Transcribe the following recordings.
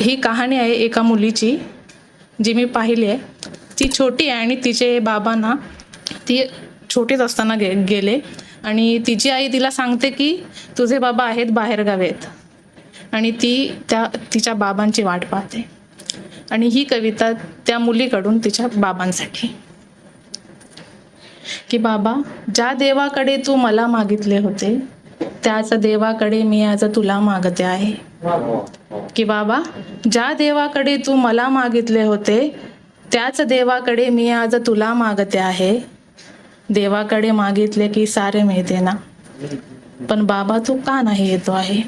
ही कहाणी आहे एका मुलीची जी मी पाहिली आहे. ती छोटी आहे आणि तिचे बाबा ना ती छोटीच असताना गे गेले. आणि तिची आई तिला सांगते की तुझे बाबा आहेत बाहेरगावी आहेत आणि ती त्या तिच्या बाबांची वाट पाहते. आणि ही कविता त्या मुलीकडून तिच्या बाबांसाठी. की बाबा ज्या देवाकडे तू मला मागितले होते त्याच देवाकडे मी आज तुला मागते आहे. की बाबा ज्या देवाकडे तू मला मागितले होते त्याच देवाकडे मी आज तुला मागते आहे. देवाकडे मागितले की सारे मिळते ना. पण बाबा तू का नाही येतो आहे?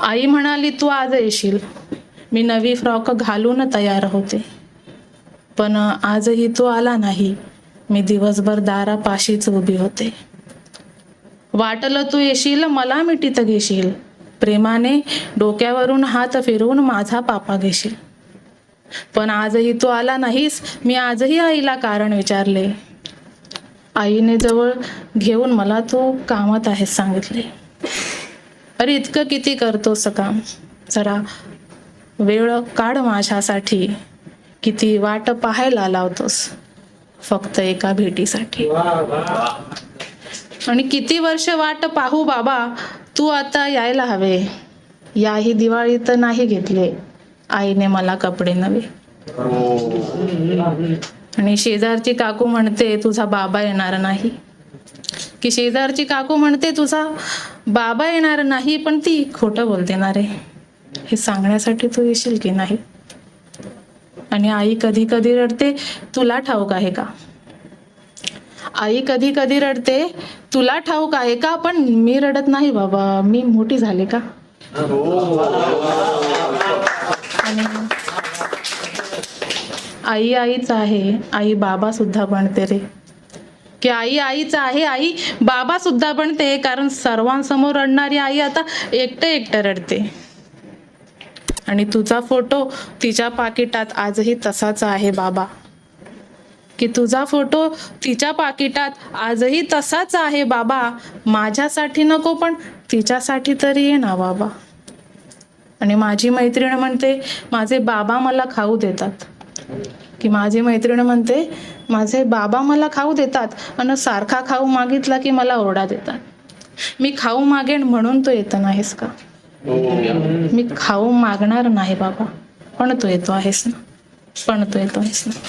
आई म्हणाली तू आज येशील. मी नवी फ्रॉक घालून तयार होते. पण आजही तो आला नाही. मी दिवसभर दारापाशीच उभी होते. वाटलं तू येशील मला मिठीत घेशील. प्रेमाने डोक्यावरून हात फिरवून माझा पापा घेशील. पण आजही तू आला नाहीस मी आजही आईला कारण विचारले. आईने जवळ घेऊन मला तू कामात आहेस सांगितले. अरे इतकं किती करतोस काम जरा वेळ काढ माझ्यासाठी. किती वाट पाहायला लावतोस. फक्त एका भेटीसाठी. आणि किती वर्ष वाट पाहू बाबा तू आता यायला हवे. याही दिवाळी तर नाही घेतले. आईने मला कपडे नवे. आणि शेजारची काकू म्हणते तुझा बाबा येणार नाही. की शेजारची काकू म्हणते तुझा बाबा येणार नाही पण ती खोटं बोलते ना रे. हे सांगण्यासाठी तू येशील की नाही? आणि आई कधी कधी रडते तुला ठाऊक आहे का? आई कधी कधी रडते. तुला ठाऊक आहे का? पण मी रडत नाही बाबा. मी मोठी झाले का? आणि आई आईच आहे. आई बाबा सुद्धा बनते रे. की आई आईच आहे. आई बाबा सुद्धा बनते. कारण सर्वांसमोर रडणारी आई आता एकटं एकटं रडते. आणि तुझा फोटो तिच्या पाकिटात आजही तसाच आहे बाबा. की तुझा फोटो तिच्या पाकिटात आजही तसाच आहे बाबा. माझ्यासाठी नको पण तिच्यासाठी तरी ये ना बाबा. आणि माझी मैत्रीण म्हणते माझे बाबा मला खाऊ देतात. की माझी मैत्रीण म्हणते माझे बाबा मला खाऊ देतात आणि सारखा खाऊ मागितला की मला ओरडा देतात. मी खाऊ मागेन म्हणून तू येत नाहीस का? मी खाऊ मागणार नाही बाबा पण तू येतो आहेस ना? पण तू येतो आहेस ना?